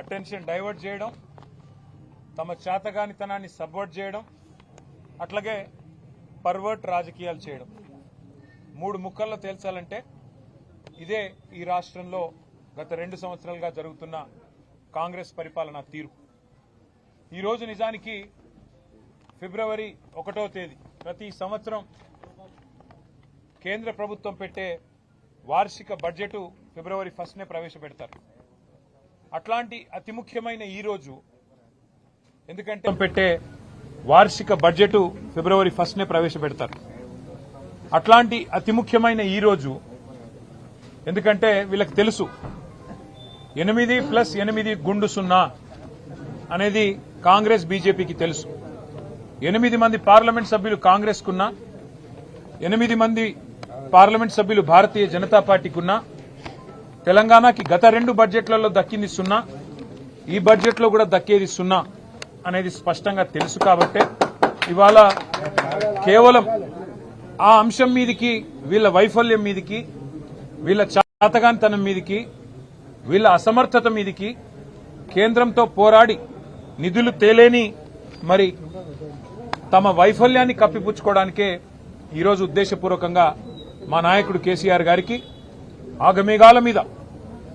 Attention divert చేయడం తమ చేతగానితనాన్ని subvert చేయడం అట్లాగే పర్వర్ట్ రాజకీయాలు చేయడం. మూడు ముక్కల్లో తేల్చాలంటే ఇదే ఈ రాష్ట్రంలో గత రెండు సంవత్సరాలుగా జరుగుతున్న కాంగ్రెస్ పరిపాలనా తీరు. ఈరోజు నిజానికి ఫిబ్రవరి ఒకటో తేదీ. ప్రతి సంవత్సరం కేంద్ర ప్రభుత్వం పెట్టే వార్షిక బడ్జెట్ ఫిబ్రవరి ఫస్ట్నే ప్రవేశపెడతారు. అట్లాంటి అతి ముఖ్యమైన ఈ రోజు. ఎందుకంటే పెట్టే వార్షిక బడ్జెట్ ఫిబ్రవరి ఫస్ట్నే ప్రవేశపెడతారు. అట్లాంటి అతి ముఖ్యమైన ఈ రోజు ఎందుకంటే వీళ్ళకి తెలుసు ఎనిమిది ప్లస్ ఎనిమిది గుండు సున్నా అనేది కాంగ్రెస్ బీజేపీకి తెలుసు. ఎనిమిది మంది పార్లమెంట్ సభ్యులు కాంగ్రెస్ కున్నా ఎనిమిది మంది పార్లమెంట్ సభ్యులు భారతీయ జనతా పార్టీకున్నా తెలంగాణకి గత రెండు బడ్జెట్లలో దక్కింది సున్నా ఈ బడ్జెట్లో కూడా దక్కేది సున్నా అనేది స్పష్టంగా తెలుసు కాబట్టే ఇవాళ కేవలం ఆ అంశం మీదికి వీళ్ళ వైఫల్యం మీదికి వీళ్ళ చాతగానితనం మీదికి వీళ్ళ అసమర్థత మీదికి కేంద్రంతో పోరాడి నిధులు తేలేని మరి తమ వైఫల్యాన్ని కప్పిపుచ్చుకోవడానికే ఈరోజు ఉద్దేశపూర్వకంగా మా నాయకుడు కేసీఆర్ గారికి ఆగమేఘాల మీద.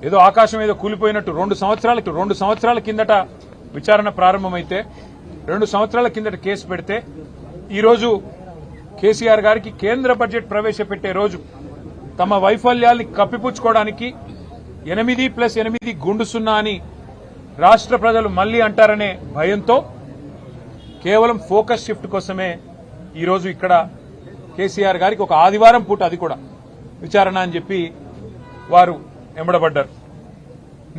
ఏదో ఆకాశం ఏదో కూలిపోయినట్టు రెండు సంవత్సరాలకి రెండు సంవత్సరాల కిందట విచారణ ప్రారంభమైతే రెండు సంవత్సరాల కిందట కేసు పెడితే ఈరోజు కేసీఆర్ గారికి కేంద్ర బడ్జెట్ ప్రవేశపెట్టే రోజు తమ వైఫల్యాల్ని కప్పిపుచ్చుకోవడానికి ఎనిమిది ప్లస్ ఎనిమిది గుండు సున్నా అని రాష్ట్ర ప్రజలు మళ్ళీ అంటారనే భయంతో కేవలం ఫోకస్ షిఫ్ట్ కోసమే ఈరోజు ఇక్కడ కేసీఆర్ గారికి ఒక ఆదివారం పూట అది కూడా విచారణ అని చెప్పి వారు ఎంబడబడ్డారు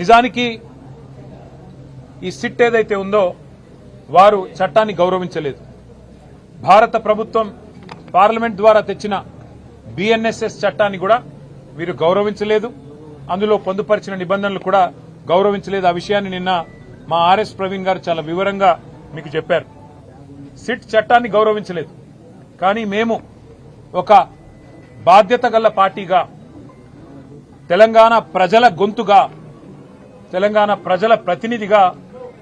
నిజానికి ఈ సిట్ ఏదైతే ఉందో వారు చట్టాన్ని గౌరవించలేదు. భారత ప్రభుత్వం పార్లమెంట్ ద్వారా తెచ్చిన బిఎన్ఎస్ఎస్ చట్టాన్ని కూడా వీరు గౌరవించలేదు. అందులో పొందుపరిచిన నిబంధనలు కూడా గౌరవించలేదు. ఆ విషయాన్ని నిన్న మా ఆర్ఎస్ ప్రవీణ్ గారు చాలా వివరంగా మీకు చెప్పారు. సిట్ చట్టాన్ని గౌరవించలేదు. కానీ మేము ఒక బాధ్యత గల పార్టీగా తెలంగాణ ప్రజల గొంతుగా తెలంగాణ ప్రజల ప్రతినిధిగా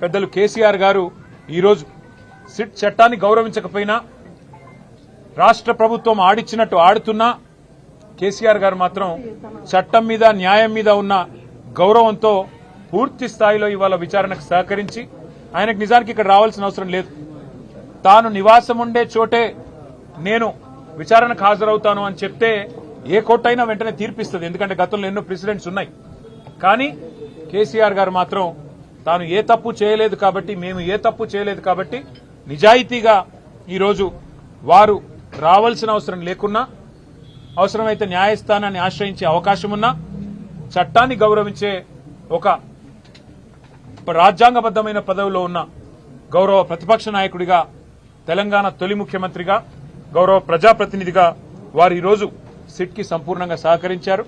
పెద్దలు కేసీఆర్ గారు ఈరోజు సిట్ చట్టాన్ని గౌరవించకపోయినా రాష్ట్ర ప్రభుత్వం ఆడిచ్చినట్టు ఆడుతున్నా కేసీఆర్ గారు మాత్రం చట్టం మీద న్యాయం మీద ఉన్న గౌరవంతో పూర్తి స్థాయిలో ఇవాళ విచారణకు సహకరించి ఆయనకు నిజానికి ఇక్కడ రావాల్సిన అవసరం లేదు. తాను నివాసం ఉండే చోటే నేను విచారణకు హాజరవుతాను అని చెప్తే ఏ కోర్టు అయినా వెంటనే తీర్పిస్తుంది ఎందుకంటే గతంలో ఎన్నో ప్రెసిడెంట్స్ ఉన్నాయి. కానీ కేసీఆర్ గారు మాత్రం తాను ఏ తప్పు చేయలేదు కాబట్టి మేము ఏ తప్పు చేయలేదు కాబట్టి నిజాయితీగా ఈరోజు వారు రావాల్సిన అవసరం లేకున్నా అవసరమైతే న్యాయస్థానాన్ని ఆశ్రయించే అవకాశం ఉన్నా చట్టాన్ని గౌరవించే ఒక రాజ్యాంగబద్దమైన పదవిలో ఉన్న గౌరవ ప్రతిపక్ష నాయకుడిగా తెలంగాణ తొలి ముఖ్యమంత్రిగా గౌరవ ప్రజాప్రతినిధిగా వారు ఈరోజు సిట్కి సంపూర్ణంగా సహకరించారు.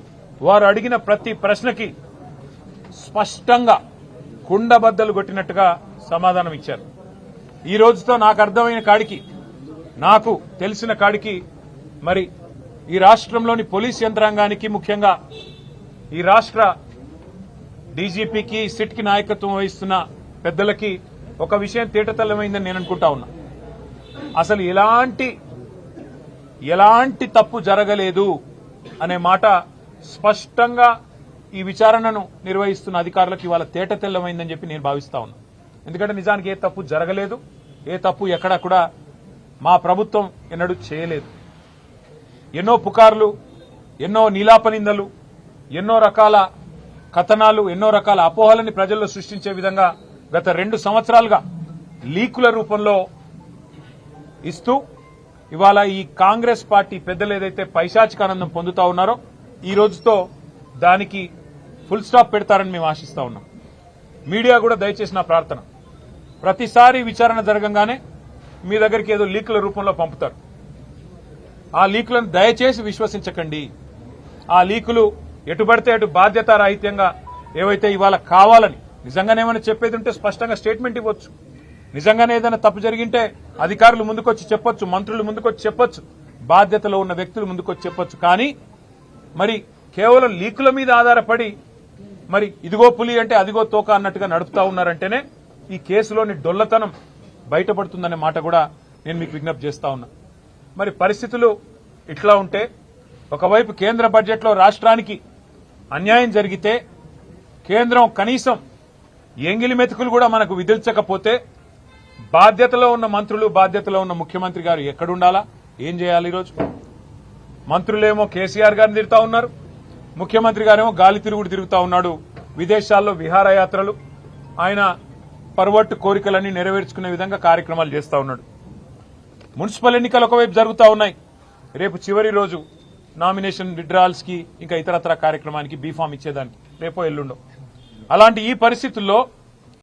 వారు అడిగిన ప్రతి ప్రశ్నకి స్పష్టంగా కుండబద్దలు కొట్టినట్టుగా సమాధానం ఇచ్చారు. ఈ రోజుతో నాకు అర్థమైన కాడికి నాకు తెలిసిన కాడికి మరి ఈ రాష్ట్రంలోని పోలీస్ యంత్రాంగానికి ముఖ్యంగా ఈ రాష్ట్ర డీజీపీకి సిట్కి నాయకత్వం వహిస్తున్న పెద్దలకి ఒక విషయం తేటతల్లమైందని నేను అనుకుంటా ఉన్నా. అసలు ఎలాంటి ఎలాంటి తప్పు జరగలేదు అనే మాట స్పష్టంగా ఈ విచారణను నిర్వహిస్తున్న అధికారులకు ఇవాళ తేట తెల్లమైందని చెప్పి నేను భావిస్తా ఉన్నా. ఎందుకంటే నిజానికి ఏ తప్పు జరగలేదు ఏ తప్పు ఎక్కడా కూడా మా ప్రభుత్వం ఎన్నడూ చేయలేదు. ఎన్నో పుకార్లు ఎన్నో నీలాపనిందలు ఎన్నో రకాల కథనాలు ఎన్నో రకాల అపోహలని ప్రజల్లో సృష్టించే విధంగా గత రెండు సంవత్సరాలుగా లీకుల రూపంలో ఇస్తూ ఇవాళ ఈ కాంగ్రెస్ పార్టీ పెద్దలు ఏదైతే పైశాచికానందం పొందుతా ఉన్నారో ఈ రోజుతో దానికి ఫుల్ స్టాప్ పెడతారని మేము ఆశిస్తా ఉన్నాం. మీడియా కూడా దయచేసి నా ప్రార్థన. ప్రతిసారి విచారణ జరగంగానే మీ దగ్గరికి ఏదో లీకుల రూపంలో పంపుతారు. ఆ లీకులను దయచేసి విశ్వసించకండి. ఆ లీకులు ఎటుపడితే అటు అటు బాధ్యతారాహిత్యంగా ఏవైతే ఇవాళ కావాలని నిజంగానే ఏమైనా చెప్పేది ఉంటే స్పష్టంగా స్టేట్మెంట్ ఇవ్వచ్చు. నిజంగానే ఏదైనా తప్పు జరిగింటే అధికారులు ముందుకొచ్చి చెప్పొచ్చు మంత్రులు ముందుకొచ్చి చెప్పొచ్చు బాధ్యతలో ఉన్న వ్యక్తులు ముందుకొచ్చి చెప్పొచ్చు. కానీ మరి కేవలం లీకుల మీద ఆధారపడి మరి ఇదిగో పులి అంటే అదిగో తోక అన్నట్టుగా నడుపుతా ఉన్నారంటేనే ఈ కేసులోని డొల్లతనం బయటపడుతుందనే మాట కూడా నేను మీకు విజ్ఞప్తి చేస్తా ఉన్నా. మరి పరిస్థితులు ఇట్లా ఉంటే ఒకవైపు కేంద్ర బడ్జెట్లో రాష్ట్రానికి అన్యాయం జరిగితే కేంద్రం కనీసం ఎంగిలి మెతుకులు కూడా మనకు విధించకపోతే బాధ్యతలో ఉన్న మంత్రులు బాధ్యతలో ఉన్న ముఖ్యమంత్రి గారు ఎక్కడుండాలా? ఏం చేయాలి ఈరోజు? మంత్రులేమో కేసీఆర్ గారిని తిరుగుతా ఉన్నారు. ముఖ్యమంత్రి గారేమో గాలి తిరుగుడు తిరుగుతా ఉన్నాడు. విదేశాల్లో విహారయాత్రలు. ఆయన పర్వట్టు కోరికలన్నీ నెరవేర్చుకునే విధంగా కార్యక్రమాలు చేస్తూ ఉన్నాడు. మున్సిపల్ ఎన్నికలు ఒకవైపు జరుగుతూ ఉన్నాయి. రేపు చివరి రోజు నామినేషన్ విడ్రాల్స్కి ఇంకా ఇతరత్ర కార్యక్రమానికి బీఫామ్ ఇచ్చేదానికి రేపో ఎల్లుండో. అలాంటి ఈ పరిస్థితుల్లో